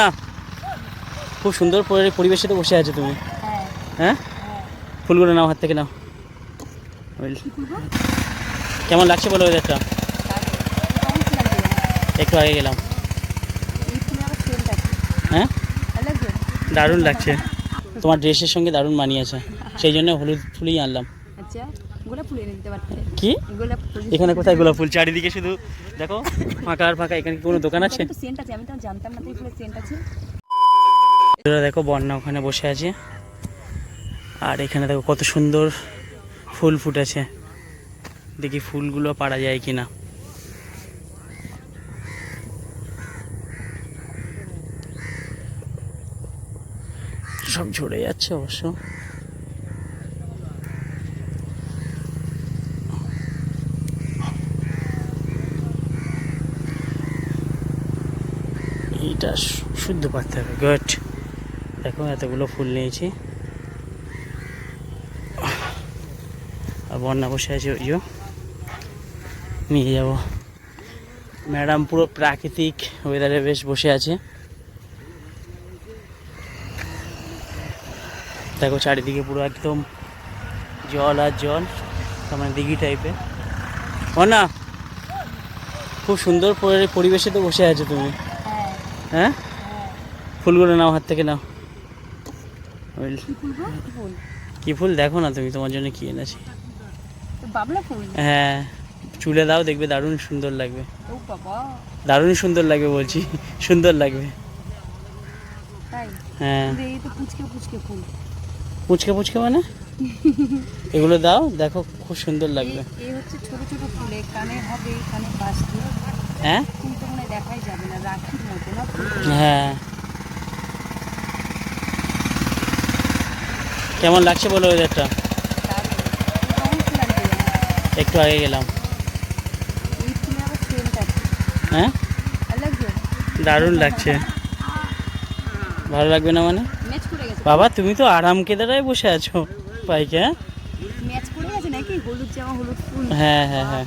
না খুব সুন্দর পরিবেশে তো বসে আছো তুমি। হ্যাঁ? ফুলগুলো নাও, হাত থেকে নাও। কেমন লাগছে বলো ছিলাম একটু আগে গেলাম। হ্যাঁ? দারুণ লাগছে। তোমার ড্রেসের সঙ্গে দারুণ মানিয়েছে। সেই জন্য হলুদ ফুলই আনলাম। আচ্ছা। গোলাপ ফুল এনে দিতে পারতে। কি? গোলাপ ফুল এখানে কোথায় গোলাপ ফুল? চারিদিকে শুধু দেখো ফাঁকা আর ফাঁকা এখানে কোনো দোকান আছে? সেন্ট আছে আমি তো জানতাম না তো সেন্ট আছে। দেখো বন্যা ওখানে বসে আছে। আর এখানে দেখো কত সুন্দর ফুল ফুটেছে। দেখি ফুলগুলো পারা যায় কিনা। সব ঝরে যাচ্ছে অবশ্য। এইটা শু- শুদ্ধ পারতে হবে। গুড দেখো, এতগুলো ফুল নিয়েছি। আর বন্যা বসে আছে ওই নিয়ে যাব। ম্যাডাম পুরো প্রাকৃতিক ওয়েদারে বেশ বসে আছে। দেখো, চারিদিকে পুরো একদম জল আর জল তার মানে দিঘি টাইপের না খুব সুন্দর পরিবেশে তো বসে আছো তুমি। হ্যাঁ? ফুলগুলো নাও হাত থেকে নাও। কি ফুল দেখো না তুমি তোমার জন্য কি এনেছি। হ্যাঁ চুলে দাও দেখবে দারুণ সুন্দর লাগবে। দারুণ সুন্দর লাগবে বলছি সুন্দর লাগবে। হ্যাঁ। পুচকে পুচকে মানে? এগুলো দাও দেখো খুব সুন্দর লাগবে। এই- এই হচ্ছে ছোট ছোট ফুলে কানে হবে কানে হ্যাঁ? হয়। দেখাই যাবে না রাখির মতো না হ্যাঁ কেমন লাগছে বলো ওয়েদারটা? একটু আগে গেলাম। হ্যাঁ? দারুণ লাগছে। ভালো লাগবে না মানে? বাবা তুমি তো আরাম কেদারায় বসে আছো বাইকে হ্যাঁ? হ্যাঁ হ্যাঁ হ্যাঁ।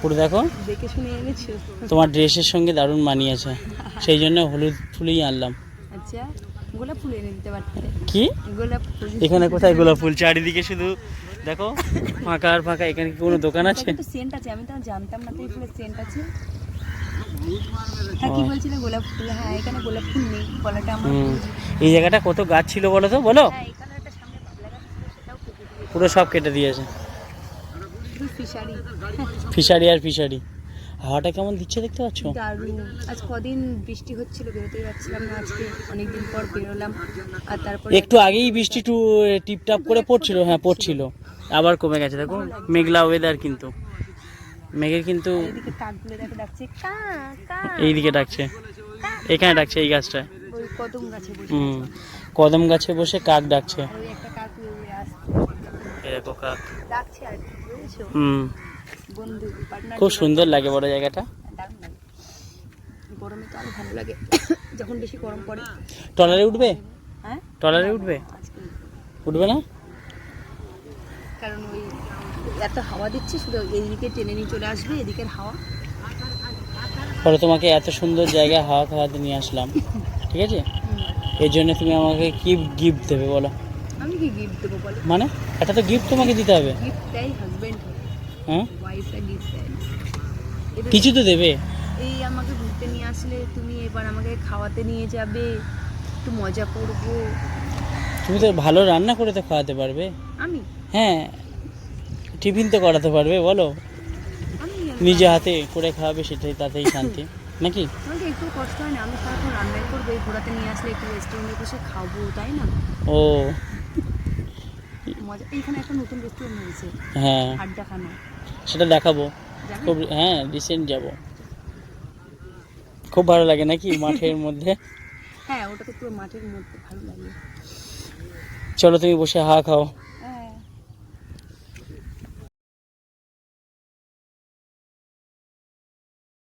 পুরো দেখো। দেখে শুনে এনেছো? তোমার ড্রেসের সঙ্গে দারুণ মানিয়েছে। সেই জন্য হলুদ ফুলই আনলাম। আচ্ছা গোলাপ ফুল এনে দিতে পারতে। কি? গোলাপ ফুল এখানে কোথায় গোলাপ ফুল? চারিদিকে শুধু দেখো ফাঁকা আর ফাঁকা। এখানে কি কোনো দোকান আছে? তো সেন্ট আছে আমি তো জানতাম না তো এই ফুলের সেন্ট আছে। হ্যাঁ কি বলছিলে? গোলাপ ফুল হ্যাঁ এখানে গোলাপ ফুল নেই গলাটা আমার এই জায়গাটা কত গাছ ছিল বলো তো? বলো। হ্যাঁ পুরো সব কেটে দিয়েছে। শুধু ফিশারি। ফিশারি আর ফিশারি। হাওয়াটা কেমন দিচ্ছে দেখতে পাচ্ছ? দারুণ। আজ কদিন বৃষ্টি হচ্ছিল বেরোতেই পারছিলাম না আজকে। অনেকদিন পর বেরোলাম। আর তারপর একটু আগেই বৃষ্টি টু টিপটাপ করে পড়ছিল হ্যাঁ পড়ছিল। আবার কমে গেছে দেখো মেঘলা ওয়েদার কিন্তু। মেঘের কিন্তু এইদিকে ডাকছে। এখানে ডাকছে এই গাছটায়। ওই কদম গাছে বসে হুম। কদম গাছে বসে কাক ডাকছে। একটা কাক আর কি বুঝেছ? হুম। বন্ধু পার্টনার খুব সুন্দর লাগে বড় জায়গাটা। গরমে তো আরও ভালো লাগে। যখন বেশি গরম পড়ে। ট্রলারে উঠবে? হ্যাঁ? ট্রলারে উঠবে? উঠবে না? কারণ ওই এত হাওয়া দিচ্ছে শুধু এইদিকে টেনে নিয়ে চলে আসবে এদিকের হাওয়া। পরে তোমাকে এত সুন্দর জায়গায় হাওয়া খাওয়াতে নিয়ে আসলাম। ঠিক আছে? এর জন্য তুমি আমাকে কি গিফট দেবে বলো? আমি কি গিফট দেবো বলো? মানে? একটা তো গিফট তোমাকে দিতে হবে। গিফট দেয় হাজবেন্ড হ্যাঁ? ওয়াইফরা গিফট দেয়। কিছু তো দেবে। এই আমাকে ঘুরতে নিয়ে আসলে তুমি এবার আমাকে খাওয়াতে নিয়ে যাবে। একটু মজা করব। তুমি তো ভালো রান্না করে তো খাওয়াতে পারবে। আমি? হ্যাঁ টিফিন তো করাতে পারবে বলো। নিজে হাতে করে খাওয়াবে সেটাই তাতেই শান্তি। নাকি? আমাকে একটু কষ্ট হয় না আমি সারাক্ষণ রান্নাই করব এই ঘোরাতে নিয়ে আসলে একটু রেস্টুরেন্টে বসে খাব তাই না? ও মজা। এইখানে একটা নতুন রেস্টুরেন্ট হয়েছে হ্যাঁ। সেটা দেখাবো। খুব হ্যাঁ রিসেন্ট যাব। খুব ভালো লাগে নাকি মাঠের মধ্যে? হ্যাঁ ওটা তো পুরো মাঠের মধ্যে ভালো লাগে। চলো তুমি বসে হা খাও।